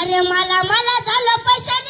अरे मला मला झालं पैशाने.